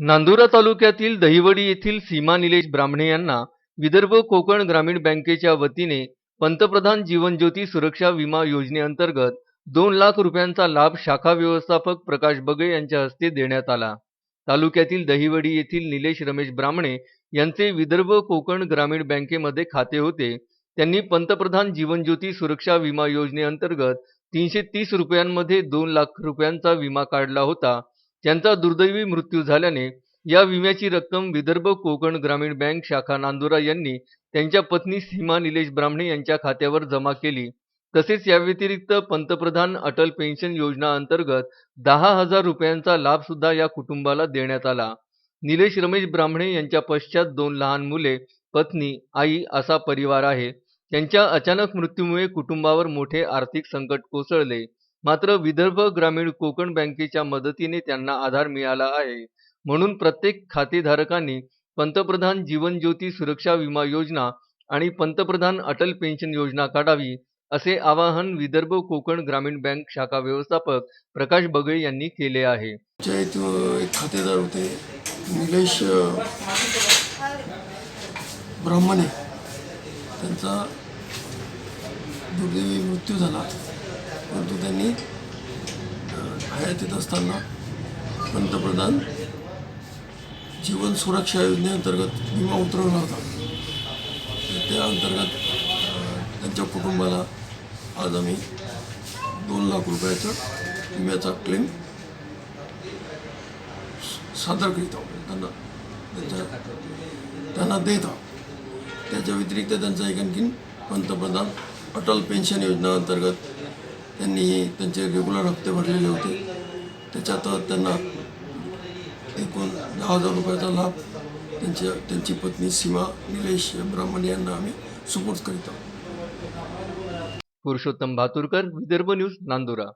नांदुरा तालुक्यातील दहिवडी येथील सीमा निलेश ब्राह्मणे यांना विदर्भ कोकण ग्रामीण बँकेच्या वतीने पंतप्रधान जीवन ज्योती सुरक्षा विमा योजनेअंतर्गत दोन लाख रुपयांचा लाभ शाखा व्यवस्थापक प्रकाश बगळे यांच्या हस्ते देण्यात आला. तालुक्यातील दहिवडी येथील निलेश रमेश ब्राह्मणे यांचे विदर्भ कोकण ग्रामीण बँकेमध्ये खाते होते. त्यांनी पंतप्रधान जीवन ज्योती सुरक्षा विमा योजनेअंतर्गत तीनशे तीस रुपयांमध्ये दोन लाख रुपयांचा विमा काढला होता. त्यांचा दुर्दैवी मृत्यू झाल्याने या विम्याची रक्कम विदर्भ कोकण ग्रामीण बँक शाखा नांदुरा यांनी त्यांच्या पत्नी सीमा निलेश ब्राह्मणे यांच्या खात्यावर जमा केली. तसेच या व्यतिरिक्त पंतप्रधान अटल पेन्शन योजना अंतर्गत दहा हजार रुपयांचा लाभ सुद्धा या कुटुंबाला देण्यात आला. निलेश रमेश ब्राह्मणे यांच्या पश्चात दोन लहान मुले पत्नी आई असा परिवार आहे. त्यांच्या अचानक मृत्यूमुळे कुटुंबावर मोठे आर्थिक संकट कोसळले. मात्र विदर्भ ग्रामीण कोकण बँकेच्या मदतीने त्यांना आधार मिळाला आहे. म्हणून प्रत्येक खातेधारकांनी पंतप्रधान जीवन ज्योती सुरक्षा विमा योजना आणि पंतप्रधान अटल पेन्शन योजना काढावी असे आवाहन विदर्भ कोकण ग्रामीण बँक शाखा व्यवस्थापक प्रकाश बगळे यांनी केले आहे. खातेदार होते. निलेश ब्राह्मणे. त्यांचा दुर्दैवी मृत्यू झाला. परंतु त्यांनी अ, हयातीत असताना पंतप्रधान जीवन सुरक्षा योजनेअंतर्गत विमा उतरवला होता. तर त्या अंतर्गत त्यांच्या कुटुंबाला आज आम्ही दोन लाख रुपयाचा विम्याचा क्लेम सादर करीत आहोत. त्यांना त्यांच्या त्यांना देत आहोत. त्याच्या व्यतिरिक्त त्यांचा एक आणखीन पंतप्रधान अटल पेन्शन योजना अंतर्गत त्यांनी त्यांचे रेग्युलर हप्ते भरलेले होते. त्याच्यात त्यांना एकूण दहा हजार रुपयाचा लाभ त्यांच्या त्यांची पत्नी सीमा निलेश ब्राह्मण यांना आम्ही सुपूर्द करीत आहोत. पुरुषोत्तम भातुरकर विदर्भ न्यूज नांदुरा.